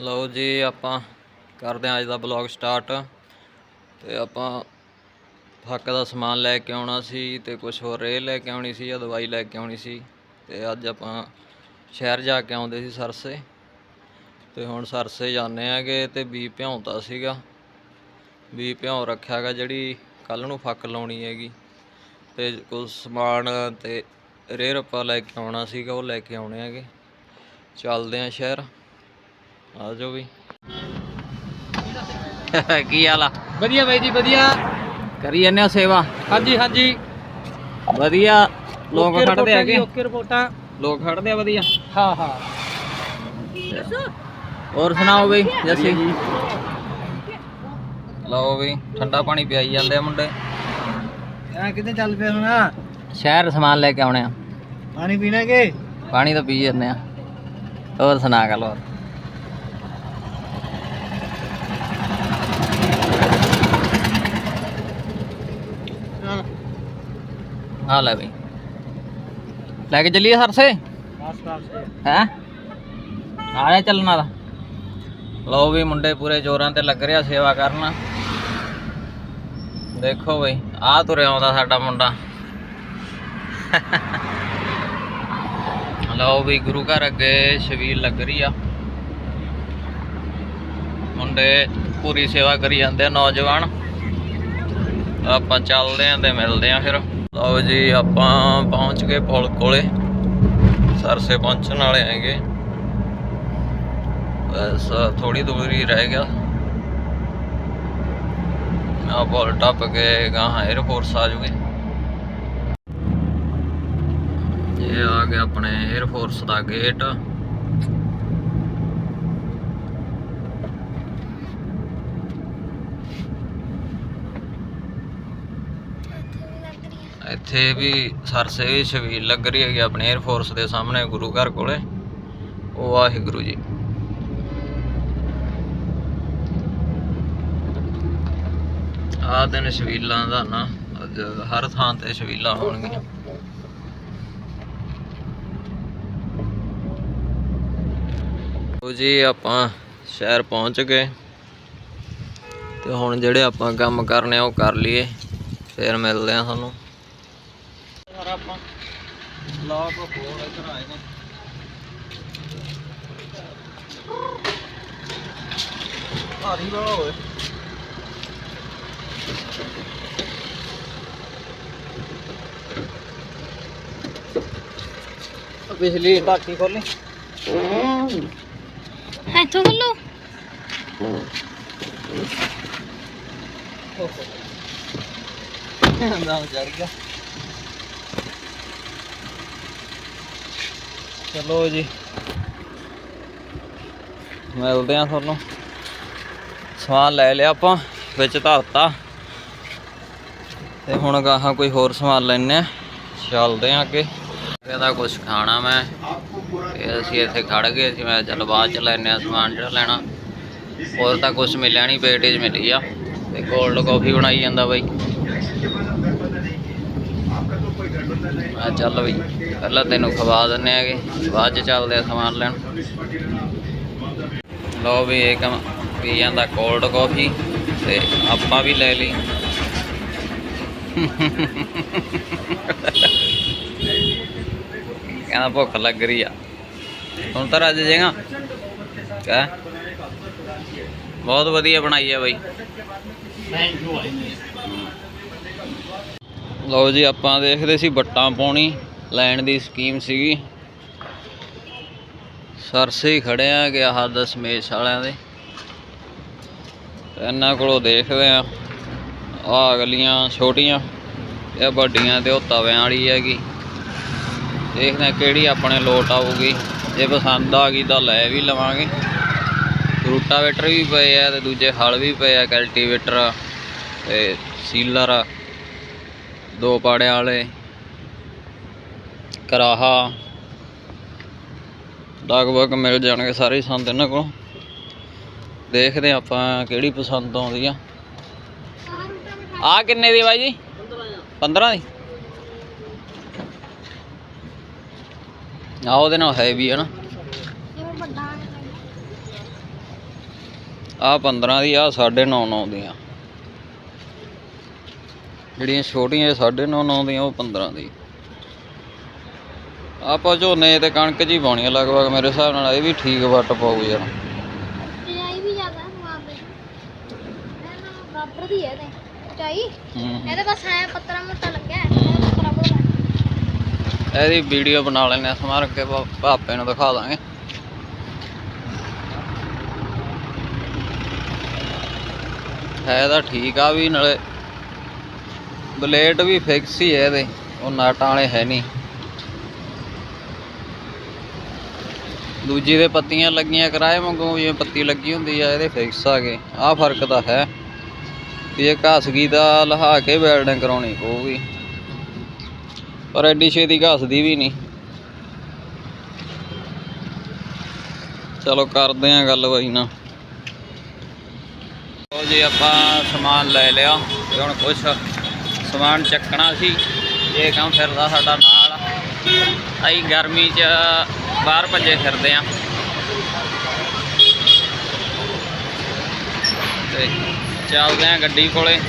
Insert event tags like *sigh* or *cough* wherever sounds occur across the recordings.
ਲਓ ਜੀ, ਆਪਾਂ ਕਰਦੇ ਹਾਂ ਅੱਜ ਦਾ ਬਲੌਗ ਸਟਾਰਟ ਤੇ ਆਪਾਂ ਫੱਕ ਦਾ ਸਮਾਨ ਲੈ ਕੇ ਆਉਣਾ ਸੀ ਤੇ ਕੁਝ ਹੋਰ ਰੇ ਲੈ ਕੇ ਆਉਣੀ ਸੀ ਜਾਂ ਦਵਾਈ ਲੈ ਕੇ ਆਉਣੀ ਸੀ। ਤੇ ਅੱਜ ਆਪਾਂ ਸ਼ਹਿਰ ਜਾ ਕੇ ਆਉਂਦੇ ਸੀ ਸਰਸੇ। ਤੇ ਹੁਣ ਸਰਸੇ ਜਾਂਦੇ ਆਗੇ ਤੇ ਬੀ ਭਿਉਂਤਾ ਸੀਗਾ। ਬੀ ਭਿਉਂ ਰੱਖਿਆਗਾ ਜਿਹੜੀ ਕੱਲ ਨੂੰ ਫੱਕ ਲਾਉਣੀ ਹੈਗੀ। ਤੇ ਕੁਝ ਸਮਾਨ ਤੇ ਰੇ ਰੱਪਾ ਲੈ ਕੇ ਆਉਣਾ ਸੀਗਾ, ਉਹ ਲੈ ਕੇ ਆਉਣੇ ਹੈਗੇ। ਚੱਲਦੇ ਆਂ ਸ਼ਹਿਰ। ਆ ਜਾਓ ਵੀ। *laughs* ਕੀ ਹਾਲ ਆ? ਵਧੀਆ ਬਾਈ ਜੀ ਵਧੀਆ। ਕਰੀ ਜਾਂਦੇ ਹੋ ਸੇਵਾ? ਹਾਂਜੀ ਹਾਂਜੀ। ਵਧੀਆ। ਲੋਕ ਓਕੇ ਖੜਦੇ ਰਿਪੋਰਟਾਂ ਹੈਗੇ? ਜੀ, ਓਕੇ ਰਿਪੋਰਟਾਂ। ਲੋਕ ਖੜਦੇ ਆ ਵਧੀਆ। ਹਾਂ ਹਾਂ। ਹੋਰ ਸੁਣਾਓ ਬਈ ਜੱਸੀ? ਲਓ ਬਈ ਠੰਡਾ ਪਾਣੀ ਪਿਆਈ ਜਾਂਦੇ ਆ ਮੁੰਡੇ। ਯਾਰ ਕਿੱਥੇ ਚੱਲ ਪਿਆ ਹੁਣ? ਸ਼ਹਿਰ ਸਮਾਨ ਲੈ ਕੇ ਆਉਣੇ ਆ। ਪਾਣੀ ਪੀਣਾਗੇ ਪਾਣੀ ਤਾਂ ਪੀ ਜਾਂਦੇ ਆ। ਹੋਰ ਸੁਣਾ ਗੱਲ ਹੋਰ। ਆ ਲੈ ਬਈ। ਲੈ ਕੇ ਚੱਲੀਏ ਸਰਸੇ ਹੈ? ਆ ਜਾ ਚੱਲਣਾ ਦਾ ਲਓ ਵੀ ਮੁੰਡੇ ਪੂਰੇ ਜ਼ੋਰਾਂ ਤੇ ਲੱਗ ਰਿਹਾ ਸੇਵਾ ਕਰਨ। ਦੇਖੋ ਬਈ ਆ ਤੁਰਿਆ ਆਉਂਦਾ ਸਾਡਾ ਮੁੰਡਾ। ਲਓ ਵੀ ਗੁਰੂ ਘਰ ਅੱਗੇ ਛਬੀਲ ਲੱਗ ਰਹੀ ਆ। ਮੁੰਡੇ ਪੂਰੀ ਸੇਵਾ ਕਰੀ ਜਾਂਦੇ ਆ ਨੌਜਵਾਨ। ਆਪਾਂ ਚੱਲਦੇ ਆਂ ਤੇ ਮਿਲਦੇ ਆਂ ਫਿਰ। ਲਓ ਜੀ, ਆਪਾਂ ਪਹੁੰਚ ਗਏ ਪੁਲ ਕੋਲੇ। ਸਰਸੇ ਪਹੁੰਚਣ ਵਾਲੇ ਹੈਗੇ। ਬਸ ਥੋੜੀ ਦੂਰ ਹੀ ਰਹਿ ਗਿਆ। ਆ ਪੁਲ ਟੱਪ ਕੇ ਗਾਹਾਂ 에ਅਰਫੋਰਸ ਆ ਜੂਗੇ। ਇਹ ਆ ਗਿਆ ਆਪਣੇ 에ਅਰਫੋਰਸ ਦਾ ਗੇਟ ਇੱਥੇ ਵੀ ਸਰਸੇ ਵੀ ਛਬੀਲ ਲੱਗ ਰਹੀ ਹੈਗੀ ਆਪਣੇ 에ਅਰਫੋਰਸ ਦੇ ਸਾਹਮਣੇ ਗੁਰੂ ਘਰ ਕੋਲੇ। ਉਹ ਵਾਹਿਗੁਰੂ ਜੀ। ਆਹ ਦਿਨ ਛਬੀਲਾਂ ਦਾ ਨਾ, ਅੱਜ ਹਰ ਥਾਂ ਤੇ ਛਬੀਲਾਂ ਹੋਣਗੀਆਂ। ਉਹ ਜੀ, ਆਪਾਂ ਸ਼ਹਿਰ ਪਹੁੰਚ ਗਏ। ਤੇ ਹੁਣ ਜਿਹੜੇ ਆਪਾਂ ਕੰਮ ਕਰਨੇ ਆ, ਉਹ ਕਰ ਲਈਏ। ਫਿਰ ਮਿਲਦੇ ਆ ਤੁਹਾਨੂੰ। ਬਲੌਗ ਹੋਰ ਇੱਧਰ ਆਏ ਨੇ। ਭਾਰੀ ਵਾਲਾ ਹੋਏ ਪਿਛਲੀ ਢਾਕੀ ਖੋਲੀ। ਇੱਥੋਂ ਖੋਲੋ। ਨਾਮ ਚੜ ਗਿਆ। ਚਲੋ ਜੀ। ਮਿਲਦੇ ਆ ਤੁਹਾਨੂੰ। ਸਮਾਨ ਲੈ ਲਿਆ ਆਪਾਂ, ਵਿੱਚ ਧਰਤਾ ਤੇ ਹੁਣ ਗਾਹਾਂ ਕੋਈ ਹੋਰ ਸਮਾਨ ਲੈਣੇ ਆ ਚੱਲਦੇ ਆ ਅੱਗੇ। ਇਹਦਾ ਕੁਝ ਖਾਣਾ ਮੈਂ। ਤੇ ਅਸੀਂ ਇੱਥੇ ਖੜ ਗਏ ਸੀ, ਮੈਂ ਚੱਲ ਬਾਅਦ ਚ ਲੈਣੇ ਆ ਸਮਾਨ ਜਿਹੜਾ ਲੈਣਾ। ਹੋਰ ਤਾਂ ਕੁਝ ਮਿਲਿਆ ਨਹੀਂ ਪੇਟੇਜ ਮਿਲੀ ਆ। ਤੇ ਕੋਲਡ ਕਾਫੀ ਬਣਾਈ ਜਾਂਦਾ ਬਾਈ। ਆ ਚੱਲ ਬਈ, ਪਹਿਲਾਂ ਤੈਨੂੰ ਖਵਾ ਦਿੰਨੇ ਆਗੇ, ਬਾਅਦ ਚ ਚੱਲਦੇ ਆ ਸਮਾਨ ਲੈਣ। ਲਓ ਵੀ ਇਹ ਪੀ ਜਾਂਦਾ ਕੋਲਡ ਕਾਫੀ ਤੇ ਆਪਾਂ ਵੀ ਲੈ ਲਈ। ਕਹਿੰਦਾ ਭੁੱਖ ਲੱਗ ਰਹੀ ਆ। ਹੁਣ ਤਾਂ ਰੱਜ ਜੇਗਾ ਕਹ ਬਹੁਤ ਵਧੀਆ ਬਣਾਈ ਆ ਬਾਈ। ਲਓ ਜੀ, ਆਪਾਂ ਦੇਖਦੇ ਸੀ ਬੱਟਾਂ ਪਾਉਣੀ, ਲੈਣ ਦੀ ਸਕੀਮ ਸੀਗੀ। ਸਰਸੇ ਹੀ ਖੜੇ ਆ ਗਿਆ ਹੱਦ ਦਸਮੇਸ਼ ਵਾਲਿਆਂ ਦੇ। ਇਹਨਾਂ ਕੋਲੋਂ ਦੇਖਦੇ ਆ ਆ ਗਲੀਆਂ ਛੋਟੀਆਂ ਇਹ ਵੱਡੀਆਂ ਤੇ ਉਹ ਤਵਿਆਂ ਵਾਲੀ ਹੈਗੀ। ਦੇਖਦੇ ਆ ਕਿਹੜੀ ਆਪਣੇ ਲੋਟ ਆਊਗੀ। ਜੇ ਪਸੰਦ ਆ ਗਈ ਤਾਂ ਲੈ ਵੀ ਲਵਾਂਗੇ। ਰੂਟਾਵੇਟਰ ਵੀ ਪਏ ਆ ਤੇ ਦੂਜੇ ਹਲ ਵੀ ਪਏ ਆ, ਕਲਟੀਵੇਟਰ ਤੇ ਸੀਲਰ ਦੋ ਪਾੜਿਆਂ ਵਾਲੇ, ਕਰਾਹਾ ਲਗਭਗ ਮਿਲ ਜਾਣਗੇ ਸਾਰੇ ਹੀ ਸੰਦ ਇਹਨਾਂ ਕੋਲ। ਦੇਖਦੇ ਹਾਂ ਆਪਾਂ ਕਿਹੜੀ ਪਸੰਦ ਆਉਂਦੀ ਆ। ਆ ਕਿੰਨੇ ਦੀ ਬਾਈ ਜੀ? 15 ਦੀ। ਆ ਉਹਦੇ ਨਾਲ ਹੈ ਵੀ ਹੈ ਨਾ। ਇਹ ਵੱਡਾ ਆ 15 ਦੀ ਆ 9.5 9 ਆ। ਜਿਹੜੀਆਂ ਛੋਟੀਆਂ 9.5 9 ਦੀਆਂ ਉਹ 15 ਦੀ। ਆਪਾਂ ਝੋਨੇ ਤੇ ਕਣਕ ਜੀ ਪਾਉਣੀ ਆ ਲਗਭਗ ਮੇਰੇ ਹਿਸਾਬ ਨਾਲ ਇਹ ਵੀ ਠੀਕ ਵੱਟ ਪਾਉ ਯਾਰ। ਉਚਾਈ ਵੀ ਜ਼ਿਆਦਾ ਬਰਾਬਰ ਦੀ ਹੈ ਤੇ ਇਹਦੇ ਬਸ ਐ ਪੱਤਰਾ ਮੋਟਾ ਲੱਗਿਆ ਹੈ, ਇਹਦਾ ਪੱਤਰਾ ਬੋਲਾ ਇਹਦੀ ਵੀਡੀਓ ਬਣਾ ਲੈਣੇ ਸਮਾਰ ਕੇ ਭਾਪੇ ਨੂੰ ਦਿਖਾ ਦਾਂਗੇ। ਹੈ ਤਾਂ ਠੀਕ ਆ ਵੀ ਨਾਲੇ ਬਲੇਡ ਵੀ ਫਿਕਸ ਹੀ ਹੈ ਇਹਦੇ। ਉਹ ਨਾਟਾਂ ਵਾਲੇ ਹੈ ਨਹੀਂ। ਦੂਜੀ ਦੇ ਪੱਤੀਆਂ ਲੱਗੀਆਂ ਕਿਰਾਏ ਵਾਂਗੂ ਜਿਵੇਂ ਪੱਤੀ ਲੱਗੀ ਹੁੰਦੀ ਆ, ਇਹਦੇ ਫਿਕਸ ਆ ਗਏ। ਆਹ ਫ਼ਰਕ ਤਾਂ ਹੈ। ਵੀ ਇਹ ਘਸਗੀ ਦਾ ਲਹਾ ਕੇ ਵੈਲਡਿੰਗ ਕਰਾਉਣੀ ਪਊਗੀ। ਪਰ ਐਡੀ ਛੇਤੀ ਘਸਦੀ ਵੀ ਨਹੀਂ। ਚਲੋ ਕਰਦੇ ਆਂ ਗੱਲ ਬਾਈ ਨਾ ਉਹ ਜੀ, ਆਪਾਂ ਸਮਾਨ ਲੈ ਲਿਆ। ਤੇ ਹੁਣ ਕੁਛ ਸਮਾਨ ਚੱਕਣਾ ਸੀ। ਇਹ ਕੰਮ ਫਿਰਦਾ ਸਾਡਾ ਨਾਲ। ਅਸੀਂ ਗਰਮੀ 'ਚ ਬਾਹਰ ਭੱਜੇ ਫਿਰਦੇ ਆਂ। ਤੇ ਚੱਲਦੇ ਆਂ ਗੱਡੀ ਕੋਲੇ।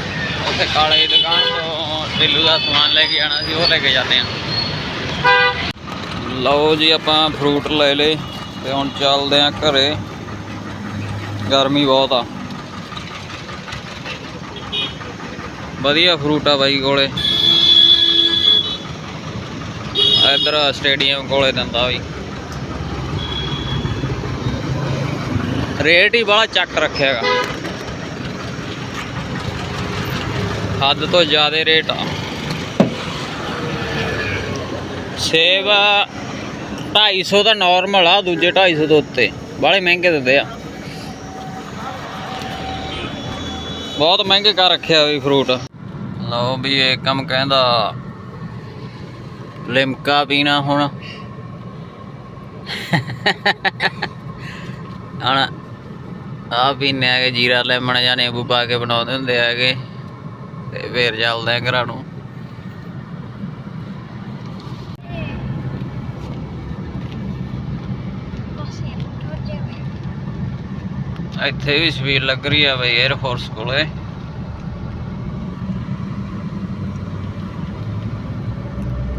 ਉੱਥੇ ਕਾਲੇ ਦੀ ਦੁਕਾਨ ਤੋਂ ਢਿੱਲੂ ਦਾ ਸਮਾਨ ਲੈ ਕੇ ਆਣਾ ਸੀ, ਉਹ ਲੈ ਕੇ ਜਾਂਦੇ ਆਂ। ਲਓ ਜੀ, ਆਪਾਂ ਫਰੂਟ ਲੈ ਲਏ ਤੇ ਹੁਣ ਚੱਲਦੇ ਆਂ ਘਰੇ। ਗਰਮੀ ਬਹੁਤ ਆ। ਵਧੀਆ ਫਰੂਟ ਆ ਬਾਈ ਕੋਲੇ। ਇਧਰ ਸਟੇਡੀਅਮ ਕੋਲੇ ਦਿੰਦਾ ਬਈ। ਰੇਟ ਹੀ ਬੜਾ ਚੱਕ ਰੱਖਿਆਗਾ ਹੱਦ ਤੋਂ ਜ਼ਿਆਦਾ ਰੇਟ ਆ। ਸੇਬ 250 ਦਾ ਨਾਰਮਲ ਆ, ਦੂਜੇ 250 ਤੋਂ ਉੱਤੇ। ਬਾਲੇ ਮਹਿੰਗੇ ਦਿੰਦੇ ਆ। ਬਹੁਤ ਮਹਿੰਗੇ ਕਰ ਰੱਖਿਆ ਵੀ ਫਰੂਟ ਲਓ ਵੀ ਇਹ ਕੰਮ ਕਹਿੰਦਾ ਲਿਮਕਾ ਪੀਣਾ ਹੁਣ। ਹਣ ਆ ਪੀਨੇ ਆਗੇ ਜੀਰਾ ਲੈਮਣ ਜਾਂ ਨਿੰਬੂ ਪਾ ਕੇ ਬਣਾਉਂਦੇ ਹੁੰਦੇ ਹੈਗੇ। ਤੇ ਫੇਰ ਚੱਲਦੇ ਆ ਘਰਾਂ ਨੂੰ। ਇੱਥੇ ਵੀ ਸਪੀਡ ਲੱਗ ਰਹੀ ਆ ਬਈ 에ਅਰ ਫੋਰਸ ਕੋਲੇ।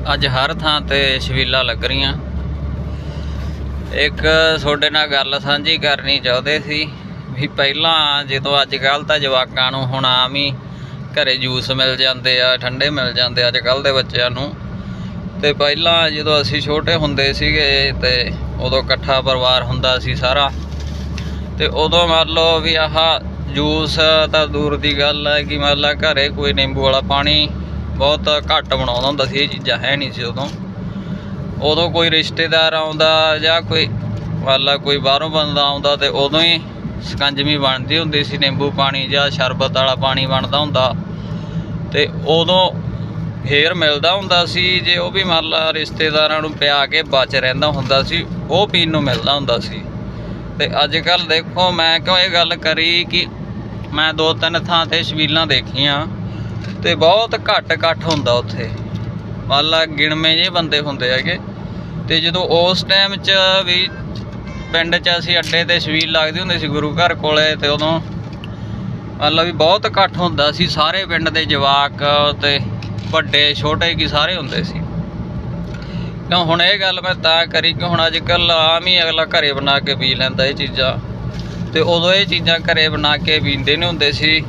ਅੱਜ ਹਰ ਥਾਂ ਤੇ ਛਬੀਲਾਂ ਲੱਗ ਰਹੀਆਂ ਇੱਕ ਤੁਹਾਡੇ ਨਾਲ ਗੱਲ ਸਾਂਝੀ ਕਰਨੀ ਚਾਹੁੰਦੇ ਸੀ ਵੀ ਪਹਿਲਾਂ ਜਦੋਂ ਅੱਜ ਕੱਲ ਤਾਂ ਜਵਾਕਾਂ ਨੂੰ ਹੁਣ ਆਮ ਹੀ ਘਰੇ ਜੂਸ ਮਿਲ ਜਾਂਦੇ ਆ, ਠੰਡੇ ਮਿਲ ਜਾਂਦੇ ਅੱਜ ਕੱਲ ਦੇ ਬੱਚਿਆਂ ਨੂੰ। ਤੇ ਪਹਿਲਾਂ ਜਦੋਂ ਅਸੀਂ ਛੋਟੇ ਹੁੰਦੇ ਸੀਗੇ ਤੇ ਉਦੋਂ ਇਕੱਠਾ ਪਰਿਵਾਰ ਹੁੰਦਾ ਸੀ ਸਾਰਾ। ਤੇ ਉਦੋਂ ਮੰਨ ਲਓ ਵੀ ਆਹ ਜੂਸ ਤਾਂ ਦੂਰ ਦੀ ਗੱਲ ਹੈ ਕਿ ਮੰਨ ਲਾ ਘਰੇ ਕੋਈ ਨਿੰਬੂ ਵਾਲਾ ਪਾਣੀ ਬਹੁਤ ਘੱਟ ਬਣਾਉਂਦਾ ਹੁੰਦਾ ਸੀ, ਇਹ ਚੀਜ਼ਾਂ ਹੈ ਨਹੀਂ ਸੀ ਉਦੋਂ। ਉਦੋਂ ਕੋਈ ਰਿਸ਼ਤੇਦਾਰ ਆਉਂਦਾ ਜਾਂ ਕੋਈ ਮੰਨ ਲਾ ਕੋਈ ਬਾਹਰੋਂ ਬੰਦਾ ਆਉਂਦਾ ਤੇ ਉਦੋਂ ਹੀ ਸਕੰਜਮੀ ਬਣਦੀ ਹੁੰਦੀ ਸੀ, ਨਿੰਬੂ ਪਾਣੀ ਜਾਂ ਸ਼ਰਬਤ ਵਾਲਾ ਪਾਣੀ ਬਣਦਾ ਹੁੰਦਾ। ਤੇ ਉਦੋਂ ਫੇਰ ਮਿਲਦਾ ਹੁੰਦਾ ਸੀ, ਜੇ ਉਹ ਵੀ ਮੰਨ ਲਾ ਰਿਸ਼ਤੇਦਾਰਾਂ ਨੂੰ ਪਿਆ ਕੇ ਬਚ ਰਹਿੰਦਾ ਹੁੰਦਾ ਸੀ, ਉਹ ਪੀਣ ਨੂੰ ਮਿਲਦਾ ਹੁੰਦਾ ਸੀ। ਤੇ ਅੱਜ ਕੱਲ ਦੇਖੋ, ਮੈਂ ਕਿਉਂ ਇਹ ਗੱਲ ਕਰੀ ਕਿ ਮੈਂ ਦੋ ਤਿੰਨ ਥਾਂ ਤੇ ਛਬੀਲਾਂ ਦੇਖੀਆਂ। ਤੇ ਬਹੁਤ ਘੱਟ ਇਕੱਠ ਹੁੰਦਾ ਉੱਥੇ। ਮੰਨ ਲਾ ਗਿਣਵੇਂ ਜੇ ਬੰਦੇ ਹੁੰਦੇ ਹੈਗੇ। ਤੇ ਜਦੋਂ ਉਸ ਟਾਈਮ 'ਚ ਵੀ ਪਿੰਡ 'ਚ ਅਸੀਂ ਅੱਡੇ ਤੇ ਛਬੀਲ ਲੱਗਦੀ ਹੁੰਦੀ ਸੀ ਗੁਰੂ ਘਰ ਕੋਲੇ ਤੇ ਉਦੋਂ ਮੰਨ ਲਾ ਵੀ ਬਹੁਤ ਇਕੱਠ ਹੁੰਦਾ ਸੀ। ਸਾਰੇ ਪਿੰਡ ਦੇ ਜਵਾਕ ਤੇ ਵੱਡੇ, ਛੋਟੇ ਕੀ ਸਾਰੇ ਹੁੰਦੇ ਸੀ। ਕਿਉਂ ਹੁਣ ਇਹ ਗੱਲ ਮੈਂ ਤਾਂ ਕਰੀ ਕਿ ਹੁਣ ਅੱਜ ਕੱਲ ਆਮ ਹੀ ਅਗਲਾ ਘਰੇ ਬਣਾ ਕੇ ਪੀ ਲੈਂਦਾ ਇਹ ਚੀਜ਼ਾਂ। ਤੇ ਉਦੋਂ ਇਹ ਚੀਜ਼ਾਂ ਘਰੇ ਬਣਾ ਕੇ ਪੀਂਦੇ ਨਹੀਂ ਹੁੰਦੇ ਸੀ।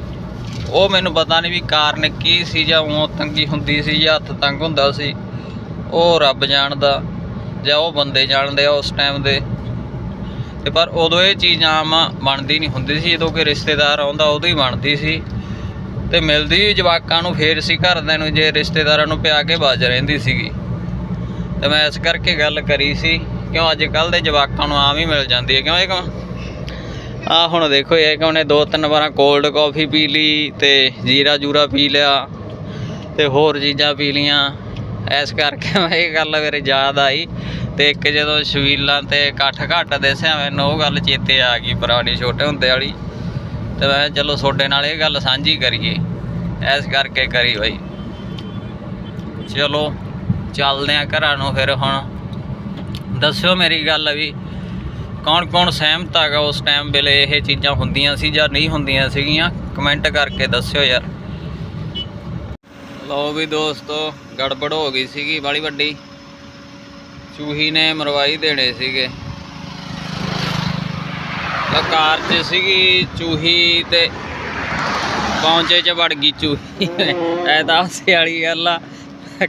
ਉਹ ਮੈਨੂੰ ਪਤਾ ਨਹੀਂ ਵੀ ਕਾਰਨ ਕੀ ਸੀ ਜਾਂ ਉਹ ਤੰਗੀ ਹੁੰਦੀ ਸੀ ਜਾਂ ਹੱਥ ਤੰਗ ਹੁੰਦਾ ਸੀ। ਉਹ ਰੱਬ ਜਾਣਦਾ ਜਾਂ ਉਹ ਬੰਦੇ ਜਾਣਦੇ ਆ ਉਸ ਟਾਈਮ ਦੇ। ਤੇ ਪਰ ਉਦੋਂ ਇਹ ਚੀਜ਼ ਆਮ ਬਣਦੀ ਨਹੀਂ ਹੁੰਦੀ ਸੀ। ਜਦੋਂ ਕਿ ਰਿਸ਼ਤੇਦਾਰ ਆਉਂਦਾ ਉਦੋਂ ਹੀ ਬਣਦੀ ਸੀ। ਤੇ ਮਿਲਦੀ ਵੀ ਜਵਾਕਾਂ ਨੂੰ, ਫੇਰ ਸੀ ਘਰਦਿਆਂ ਨੂੰ, ਜੇ ਰਿਸ਼ਤੇਦਾਰਾਂ ਨੂੰ ਪਿਆ ਕੇ ਬਾਜ ਰਹਿੰਦੀ ਸੀਗੀ। ਤੇ ਮੈਂ ਇਸ ਕਰਕੇ ਗੱਲ ਕਰੀ ਸੀ, ਕਿਉਂ ਅੱਜ ਕੱਲ ਦੇ ਜਵਾਕਾਂ ਨੂੰ ਆਮ ਹੀ ਮਿਲ ਜਾਂਦੀ ਹੈ। ਕਿਉਂ ਇਹ ਕਿਉਂ ਆ ਹੁਣ ਦੇਖੋ ਇਹ ਕਿ ਉਹਨੇ ਦੋ ਤਿੰਨ ਵਾਰਾਂ ਕੋਲਡ ਕਾਫੀ ਪੀ ਲਈ ਤੇ ਜੀਰਾ ਜੂਰਾ ਪੀ ਲਿਆ ਤੇ ਹੋਰ ਚੀਜ਼ਾਂ ਪੀ ਲੀਆਂ ਇਸ ਕਰਕੇ ਮੈਂ ਇਹ ਗੱਲ ਮੇਰੇ ਯਾਦ ਆਈ ਤੇ ਇੱਕ ਜਦੋਂ ਛਬੀਲਾਂ ਤੇ ਇਕੱਠ ਘੱਟ ਦਿਸਿਆ ਮੈਨੂੰ ਉਹ ਗੱਲ ਚੇਤੇ ਆ ਗਈ ਪੁਰਾਣੀ ਛੋਟੇ ਹੁੰਦੇ ਵਾਲੀ। ਤੇ ਮੈਂ ਚਲੋ ਤੁਹਾਡੇ ਨਾਲ ਇਹ ਗੱਲ ਸਾਂਝੀ ਕਰੀਏ। ਇਸ ਕਰਕੇ ਕਰੀ ਬਾਈ। ਚਲੋ, ਚੱਲਦੇ ਆ ਘਰਾਂ ਨੂੰ ਫਿਰ ਹੁਣ। ਦੱਸਿਓ ਮੇਰੀ ਗੱਲ ਵੀ। ਕੌਣ ਕੌਣ ਸਹਿਮਤ ਹੈਗਾ ਉਸ ਟਾਈਮ ਵੇਲੇ ਇਹ ਚੀਜ਼ਾਂ ਹੁੰਦੀਆਂ ਸੀ ਜਾਂ ਨਹੀਂ ਹੁੰਦੀਆਂ ਸੀਗੀਆਂ? ਕਮੈਂਟ ਕਰਕੇ ਦੱਸਿਓ ਯਾਰ। ਲਓ ਵੀ ਦੋਸਤੋ, ਗੜਬੜ ਹੋ ਗਈ ਸੀਗੀ ਬਾਲੀ ਵੱਡੀ। ਚੂਹੀ ਨੇ ਮਰਵਾਈ ਦੇਣੇ ਸੀਗੇ। ਤਾਂ ਕਾਰ 'ਚ ਸੀਗੀ ਚੂਹੀ ਤੇ ਪਹੁੰਚੇ 'ਚ ਵੜ ਗਈ ਚੂਹੀ। ਐ ਤਾਂ ਹਾਸੇ ਗੱਲ ਆ।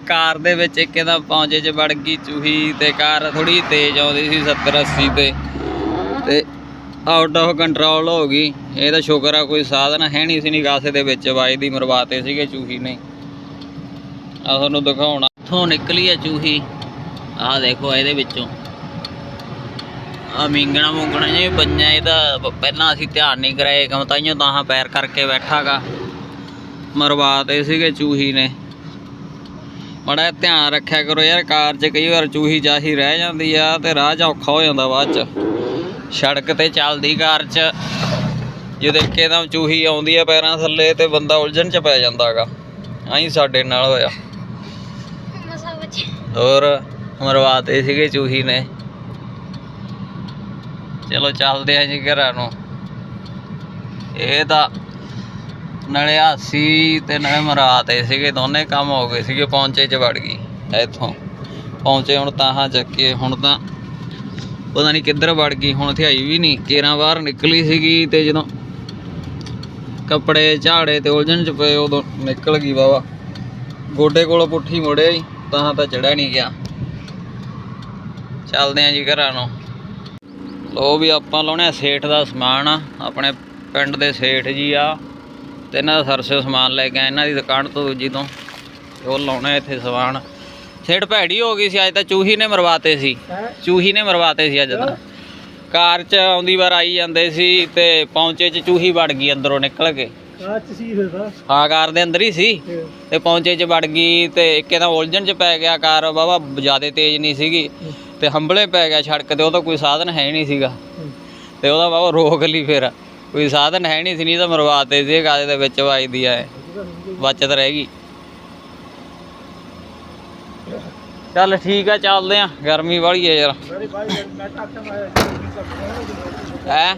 ਕਾਰ ਦੇ ਵਿੱਚ ਇੱਕ ਇੱਕਦਮ ਪਹੁੰਚੇ 'ਚ ਵੜ ਗਈ ਚੂਹੀ ਤੇ ਕਾਰ ਥੋੜੀ ਤੇਜ਼ ਆਉਂਦੀ ਸੀ 70 80 ਤੇ। ਆਊਟ ਆਫ ਕੰਟਰੋਲ ਹੋ ਗਈ। ਇਹ ਤਾਂ ਸ਼ੁਕਰ ਆ, ਕੋਈ ਸਾਧਨ ਹੈ ਨਹੀਂ ਸੀ ਨਿਗਾਸੇ ਦੇ ਵਿੱਚ। ਵੱਜਦੀ ਮਰਵਾਤੇ ਸੀਗੇ ਚੂਹੀ ਨੇ। ਆ ਤੁਹਾਨੂੰ ਦਿਖਾਉਣਾ। ਇੱਥੋਂ ਨਿਕਲੀ ਆ ਚੂਹੀ। ਆਹ ਦੇਖੋ ਇਹਦੇ ਵਿੱਚੋਂ। ਆ ਮਿੰਗਣਾ ਮੁੰਗਣਾ ਜਿਹਾ ਵੀ ਇਹਦਾ ਪਹਿਲਾਂ ਅਸੀਂ ਧਿਆਨ ਨਹੀਂ ਕਰਾਏ ਕਮ ਤਾਈਓ ਤਾਂ ਪੈਰ ਕਰਕੇ ਬੈਠਾਗਾ। ਮਰਵਾਤੇ ਸੀਗੇ ਚੂਹੀ ਨੇ। ਬੜਾ ਧਿਆਨ ਰੱਖਿਆ ਕਰੋ ਯਾਰ, ਕਾਰ 'ਚ ਕਈ ਵਾਰ ਚੂਹੀ ਚਾਹੀ ਰਹਿ ਜਾਂਦੀ ਆ ਤੇ ਰਾਹ 'ਚ ਔਖਾ ਹੋ ਜਾਂਦਾ ਬਾਅਦ 'ਚ। ਸੜਕ ਤੇ ਚੱਲਦੀ ਕਾਰ 'ਚ। ਜਦੋਂ ਇੱਕਦਮ ਚੂਹੀ ਆਉਂਦੀ ਆ ਪੈਰਾਂ ਥੱਲੇ ਤੇ ਬੰਦਾ ਉਲਝਣ 'ਚ ਪੈ ਜਾਂਦਾਗਾ ਐਂ ਸਾਡੇ ਨਾਲ ਹੋਇਆ। ਹੋਰ ਮਰਵਾਤੇ ਸੀਗੇ ਚੂਹੀ ਨੇ। ਚਲੋ ਚੱਲਦੇ ਆ ਜੀ ਘਰਾਂ ਨੂੰ। ਇਹ ਤਾਂ ਨਾਲੇ ਹਾਸੀ ਤੇ ਨਾਲੇ ਮਰਾਤੇ ਸੀਗੇ। ਦੋਨੇ ਕੰਮ ਹੋ ਗਏ ਸੀਗੇ ਪਹੁੰਚੇ ਚ ਵੜ ਗਈ ਇੱਥੋਂ। ਪਹੁੰਚੇ ਹੁਣ ਤਾਹਾਂ ਚੱਕੇ ਹੁਣ ਤਾਂ ਪਤਾ ਨਹੀਂ ਕਿੱਧਰ ਵੜ ਗਈ, ਹੁਣ ਥਿਆਈ ਵੀ ਨਹੀਂ। ਕੇਰਾਂ ਬਾਹਰ ਨਿਕਲੀ ਸੀਗੀ ਤੇ ਜਦੋਂ ਕੱਪੜੇ, ਝਾੜੇ ਤੇ ਉਲਝਣ ਚ ਪਏ, ਉਦੋਂ ਨਿਕਲ ਗਈ ਵਾਵਾ ਗੋਡੇ ਕੋਲੋਂ ਪੁੱਠੀ ਮੁੜਿਆ ਹੀ, ਤਾਂ ਤਾਂ ਚੜਿਆ ਨਹੀਂ ਗਿਆ। ਚੱਲਦੇ ਆਂ ਜੀ ਘਰਾਂ ਨੂੰ। ਲੋ ਵੀ ਆਪਾਂ ਲਾਉਣੇ ਆ ਸੇਠ ਦਾ ਸਮਾਨ ਆ, ਆਪਣੇ ਪਿੰਡ ਦੇ ਸੇਠ ਜੀ ਆ, ਤੇ ਇਹਨਾਂ ਦਾ ਸਰਸੇ ਸਮਾਨ ਲੈ ਕੇ ਆਏ, ਇਹਨਾਂ ਦੀ ਦੁਕਾਨ ਤੋਂ ਦੂਜੀ ਤੋਂ ਉਹ ਲਾਉਣੇ ਇੱਥੇ ਸਮਾਨ। ਸੇਠ ਭੈੜੀ ਹੋ ਗਈ ਸੀ ਅੱਜ ਤਾਂ ਚੂਹੀ ਨੇ ਮਰਵਾਤੇ ਸੀ। ਚੂਹੀ ਨੇ ਮਰਵਾਤੇ ਸੀ ਅੱਜ ਤਾਂ। ਕਾਰ 'ਚ ਆਉਂਦੀ ਵਾਰ ਆਈ ਜਾਂਦੇ ਸੀ ਤੇ ਪਹੁੰਚੇ 'ਚ ਚੂਹੀ ਵੜ ਗਈ ਅੰਦਰੋਂ ਨਿਕਲ ਕੇ। ਹਾਂ ਕਾਰ ਦੇ ਅੰਦਰ ਹੀ ਸੀ। ਤੇ ਪਹੁੰਚੇ 'ਚ ਵੜ ਗਈ ਤੇ ਇੱਕਦਮ ਉਲਝਣ 'ਚ ਪੈ ਗਿਆ ਕਾਰ ਬਾਬਾ ਜ਼ਿਆਦਾ ਤੇਜ਼ ਨਹੀਂ ਸੀਗੀ। ਤੇ ਹੰਬਲੇ ਪੈ ਗਿਆ ਸੜਕ ਤੇ ਉਹਦਾ ਕੋਈ ਸਾਧਨ ਹੈ ਨਹੀਂ ਸੀਗਾ। ਤੇ ਉਹਦਾ ਬਾਬਾ ਰੋਕ ਲਈ ਫਿਰ। ਕੋਈ ਸਾਧਨ ਹੈ ਨਹੀਂ ਸੀ ਨਹੀਂ ਤਾਂ ਮਰਵਾਤੇ ਸੀ ਗਾਦੇ ਦੇ ਵਿੱਚ ਵੱਜਦੀ ਆ। ਬਚਤ ਰਹਿ ਗਈ। ਚੱਲ ਠੀਕ ਆ ਚੱਲਦੇ ਆ। ਗਰਮੀ ਵਾਲੀ ਆ ਯਾਰ। ਹੈ?